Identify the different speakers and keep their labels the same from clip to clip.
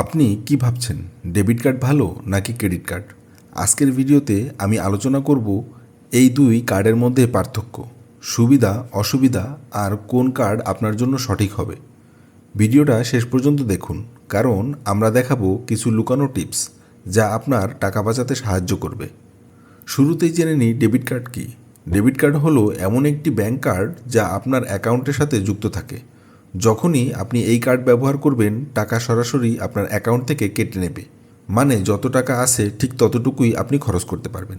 Speaker 1: আপনি কি ভাবছেন? ডেবিট কার্ড ভালো নাকি ক্রেডিট কার্ড? আজকের ভিডিওতে আমি আলোচনা করব এই দুই কার্ডের মধ্যে পার্থক্য, সুবিধা, অসুবিধা আর কোন কার্ড আপনার জন্য সঠিক হবে। ভিডিওটা শেষ পর্যন্ত দেখুন, কারণ আমরা দেখাবো কিছু লুকানো টিপস যা আপনার টাকা বাঁচাতে সাহায্য করবে। শুরুতেই জেনে নিই ডেবিট কার্ড কি। ডেবিট কার্ড হলো এমন একটি ব্যাংক কার্ড যা আপনার অ্যাকাউন্টের সাথে যুক্ত থাকে। যখনই আপনি এই কার্ড ব্যবহার করবেন, টাকা সরাসরি আপনার অ্যাকাউন্ট থেকে কেটে নেবে। মানে যত টাকা আসে ঠিক ততটুকুই আপনি খরচ করতে পারবেন।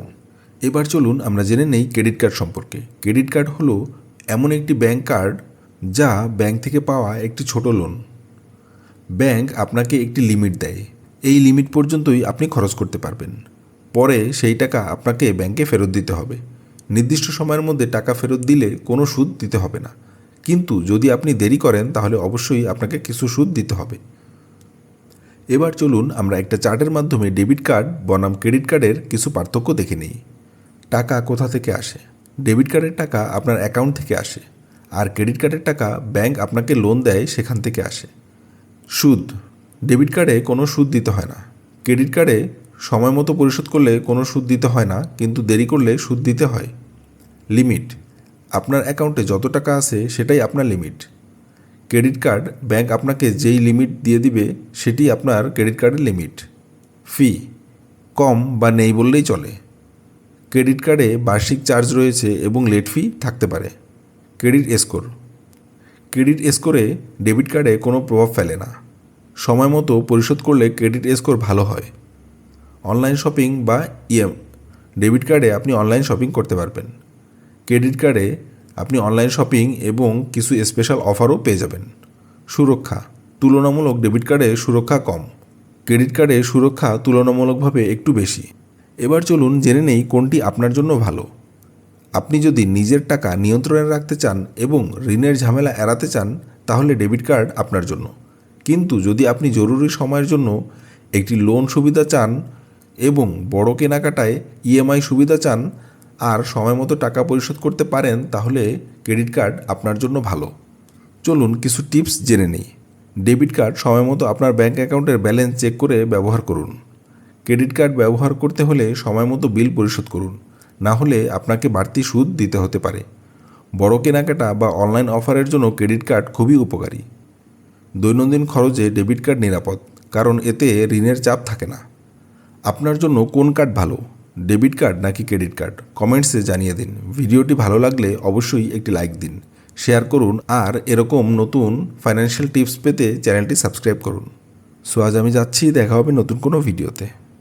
Speaker 1: এবার চলুন আমরা জেনে নেই ক্রেডিট কার্ড সম্পর্কে। ক্রেডিট কার্ড হলো এমন একটি ব্যাংক কার্ড যা ব্যাংক থেকে পাওয়া একটি ছোট লোন। ব্যাংক আপনাকে একটি লিমিট দেয়। এই লিমিট পর্যন্তই আপনি খরচ করতে পারবেন। পরে সেই টাকা আপনাকে ব্যাংকে ফেরত দিতে হবে। নির্দিষ্ট সময়ের মধ্যে টাকা ফেরত দিলে কোনো সুদ দিতে হবে না। কিন্তু যদি আপনি দেরি করেন, তাহলে অবশ্যই আপনাকে কিছু সুদ দিতে হবে। এবার চলুন আমরা একটা চার্টের মাধ্যমে ডেবিট কার্ড, বনাম ক্রেডিট কার্ডের কিছু পার্থক্য দেখে নিই। টাকা কোথা থেকে আসে? ডেবিট কার্ডের টাকা আপনার অ্যাকাউন্ট থেকে আসে, আর ক্রেডিট কার্ডের টাকা ব্যাংক আপনাকে লোন দেয় সেখান থেকে আসে। সুদ, ডেবিট কার্ডে কোনো সুদ দিতে হয় না। ক্রেডিট কার্ডে সময় মতো পরিশোধ করলে কোনো সুদ দিতে হয় না, কিন্তু দেরি করলে সুদ দিতে হয়। লিমিট আপনার অ্যাকাউন্টে যত টাকা আছে সেটাই আপনার লিমিট। ক্রেডিট কার্ড ব্যাংক আপনাকে যেই লিমিট দিয়ে দিবে সেটি আপনার ক্রেডিট কার্ডের লিমিট। ফি, কম বা নেই বললেই চলে। ক্রেডিট কার্ডে বার্ষিক চার্জ রয়েছে এবং লেট ফি থাকতে পারে। ক্রেডিট স্কোর, ক্রেডিট স্কোরে ডেবিট কার্ডে কোনো প্রভাব ফেলে না। সময় মতো পরিশোধ করলে ক্রেডিট স্কোর ভালো হয়। অনলাইন শপিং বা ইএম, ডেবিট কার্ডে আপনি অনলাইন শপিং করতে পারবেন। ক্রেডিট কার্ডে আপনি অনলাইন শপিং এবং কিছু স্পেশাল অফারও পেয়ে যাবেন। সুরক্ষা, তুলনামূলক ডেবিট কার্ডে সুরক্ষা কম। ক্রেডিট কার্ডে সুরক্ষা তুলনামূলকভাবে একটু বেশি। এবার চলুন জেনে নেই কোনটি আপনার জন্য ভালো। আপনি যদি নিজের টাকা নিয়ন্ত্রণে রাখতে চান এবং ঋণের ঝামেলা এড়াতে চান, তাহলে ডেবিট কার্ড আপনার জন্য। কিন্তু যদি আপনি জরুরি সময়ের জন্য একটি লোন সুবিধা চান এবং বড় কেনাকাটায় ইএমআই সুবিধা চান আর সময় মতো টাকা পরিশোধ করতে পারেন, তাহলে ক্রেডিট কার্ড আপনার জন্য ভালো। চলুন কিছু টিপস জেনে নিই। ডেবিট কার্ড সময় মতো আপনার ব্যাঙ্ক অ্যাকাউন্টের ব্যালেন্স চেক করে ব্যবহার করুন। ক্রেডিট কার্ড ব্যবহার করতে হলে সময় মতো বিল পরিশোধ করুন। না হলে আপনাকে বাড়তি সুদ দিতে হতে পারে। বড় কেনাকাটা বা অনলাইন অফারের জন্য ক্রেডিট কার্ড খুবই উপকারী। দৈনন্দিন খরচে ডেবিট কার্ড নিরাপদ, কারণ এতে ঋণের চাপ থাকে না। আপনার জন্য কোন কার্ড ভালো? ডেবিট কার্ড নাকি ক্রেডিট কার্ড? কমেন্টসে জানিয়ে দিন। ভিডিওটি ভালো লাগলে অবশ্যই একটি লাইক দিন। শেয়ার করুন আর এরকম নতুন ফাইন্যান্সিয়াল টিপস পেতে চ্যানেলটি সাবস্ক্রাইব করুন। সো আজ আমি যাচ্ছি, দেখা হবে নতুন কোনো ভিডিওতে।